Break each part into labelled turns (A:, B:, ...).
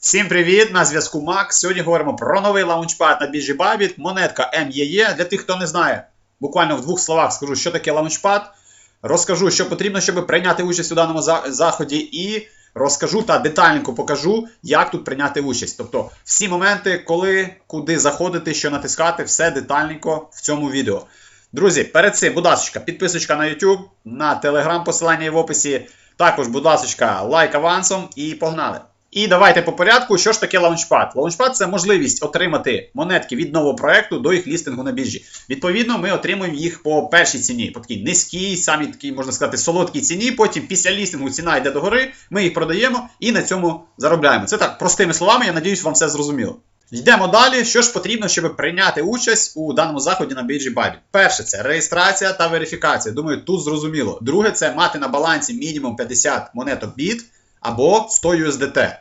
A: Всім привіт! На зв'язку Макс. Сьогодні говоримо про новий лаунчпад на біржі Bybit, монетка MEE. Для тих, хто не знає, буквально в двох словах скажу, що таке лаунчпад. Розкажу, що потрібно, щоб прийняти участь у даному заході, і розкажу та детальненько покажу, як тут прийняти участь. Тобто всі моменти, коли, куди заходити, що натискати, все детальненько в цьому відео. Друзі, перед цим, будь ласка, підписочка на YouTube, на Telegram, посилання в описі. Також, будь ласка, лайк авансом і погнали. І давайте по порядку, що ж таке лаунчпад? Лаунчпад це можливість отримати монетки від нового проекту до їх лістингу на біржі. Відповідно, ми отримуємо їх по першій ціні, по такій низькій, самій такій, можна сказати, солодкій ціні. Потім після лістингу ціна йде догори, ми їх продаємо і на цьому заробляємо. Це так, простими словами, я надіюсь, вам все зрозуміло. Йдемо далі. Що ж потрібно, щоб прийняти участь у даному заході на біржі Bybit? Перше, це реєстрація та верифікація. Думаю, тут зрозуміло. Друге, це мати на балансі мінімум 50 монеток BIT або 100 USDT.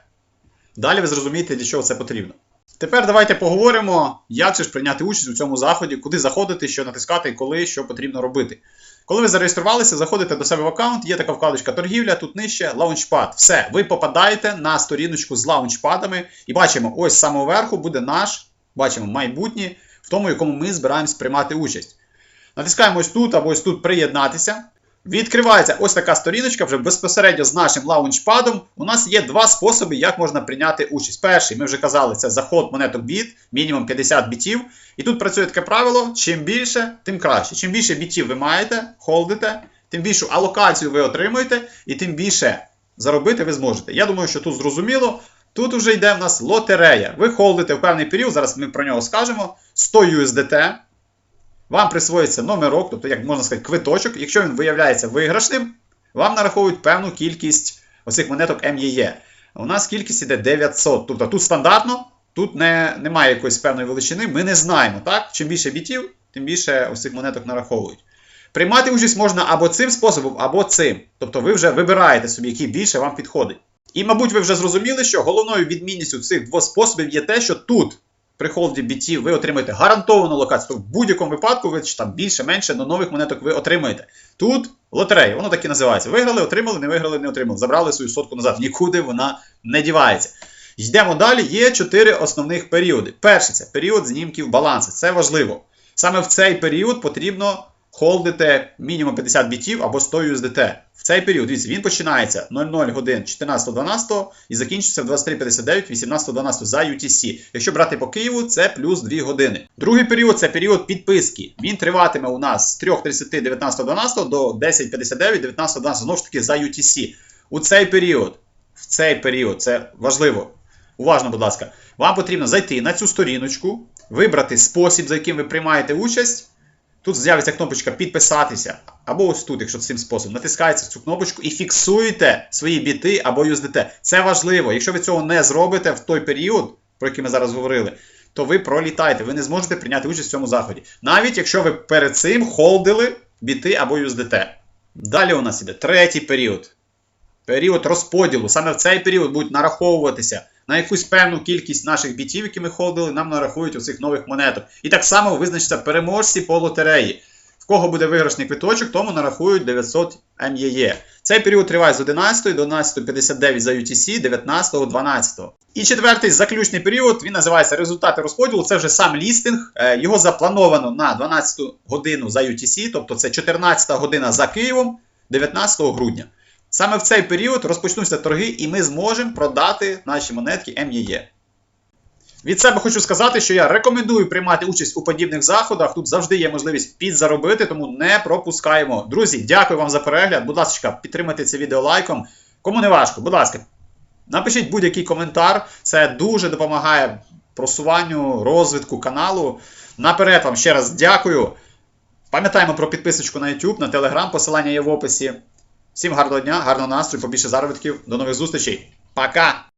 A: Далі ви зрозумієте, для чого це потрібно. Тепер давайте поговоримо, як же ж прийняти участь у цьому заході, куди заходити, що натискати коли, що потрібно робити. Коли ви зареєструвалися, заходите до себе в аккаунт, є така вкладочка торгівля, тут нижче лаунчпад. Все, ви попадаєте на сторіночку з лаунчпадами і бачимо, ось з самого верху буде наш, бачимо, майбутнє, в тому, якому ми збираємось приймати участь. Натискаємо ось тут або ось тут приєднатися. Відкривається ось така сторіночка вже безпосередньо з нашим лаунчпадом. У нас є два способи, як можна прийняти участь. Перший, ми вже казали, це заход монеток біт, мінімум 50 бітів. І тут працює таке правило: чим більше, тим краще. Чим більше бітів ви маєте, холдите, тим більшу алокацію ви отримуєте, і тим більше заробити ви зможете. Я думаю, що тут зрозуміло. Тут вже йде в нас лотерея. Ви холдите в певний період, зараз ми про нього скажемо. 100 USDT. Вам присвоїться номерок, тобто, як можна сказати, квиточок. Якщо він виявляється виграшним, вам нараховують певну кількість оцих монеток MEE. У нас кількість іде 900. Тобто тут стандартно, тут не, немає якоїсь певної величини, ми не знаємо. так? Чим більше бітів, тим більше ось монеток нараховують. Приймати участь можна або цим способом, або цим. Тобто ви вже вибираєте собі, який більше вам підходить. І, мабуть, ви вже зрозуміли, що головною відмінністю цих двох способів є те, що тут при холді бітів ви отримаєте гарантовану локацію. Тобто в будь-якому випадку ви чи там більше, менше, но нових монеток ви отримаєте. Тут лотерея, воно так і називається. Виграли, отримали, не виграли, не отримали. Забрали свою сотку назад. Нікуди вона не дівається. Йдемо далі. Є чотири основних періоди. Перший це період знімків балансу. Це важливо. Саме в цей період потрібно холдити мінімум 50 бітів або 100 USDT. В цей період, дивіться, він починається 00 годин 14.12 і закінчується в 23.59 18.12 за UTC. Якщо брати по Києву, це плюс 2 години. Другий період це період підписки. Він триватиме у нас з 3.30 19.12 до 10.59 19.12, знову ж таки за UTC. У цей період, в цей період, це важливо. Уважно, будь ласка, вам потрібно зайти на цю сторіночку, вибрати спосіб, за яким ви приймаєте участь. Тут з'явиться кнопочка підписатися. Або ось тут, якщо цим способом, натискаєте цю кнопочку і фіксуєте свої біти або USDT. Це важливо. Якщо ви цього не зробите в той період, про який ми зараз говорили, то ви пролітаєте, ви не зможете прийняти участь в цьому заході. Навіть якщо ви перед цим холдили біти або USDT. Далі у нас іде третій період. Період розподілу. Саме в цей період будуть нараховуватися на якусь певну кількість наших бітів, які ми холдили, нам нарахують оцих нових монеток. І так само визначаться переможці по лотереї. В кого буде виграшний квиточок, тому нарахують 900 MEE. Цей період триває з 11 до 11.59 за UTC, 19 12. І четвертий заключний період, він називається результати розподілу. Це вже сам лістинг. Е, Його заплановано на 12 годину за UTC, тобто це 14 година за Києвом, 19 грудня. Саме в цей період розпочнуться торги, і ми зможемо продати наші монетки MEE. Від себе хочу сказати, що я рекомендую приймати участь у подібних заходах. Тут завжди є можливість підзаробити, тому не пропускаємо. Друзі, дякую вам за перегляд. Будь ласка, підтримайте це відео лайком. Кому не важко, будь ласка, напишіть будь-який коментар. Це дуже допомагає просуванню, розвитку каналу. Наперед вам ще раз дякую. Пам'ятаємо про підписочку на YouTube, на Telegram, посилання є в описі. Всім гарного дня, гарного настрою, побільше заробітків. До нових зустрічей. Пока!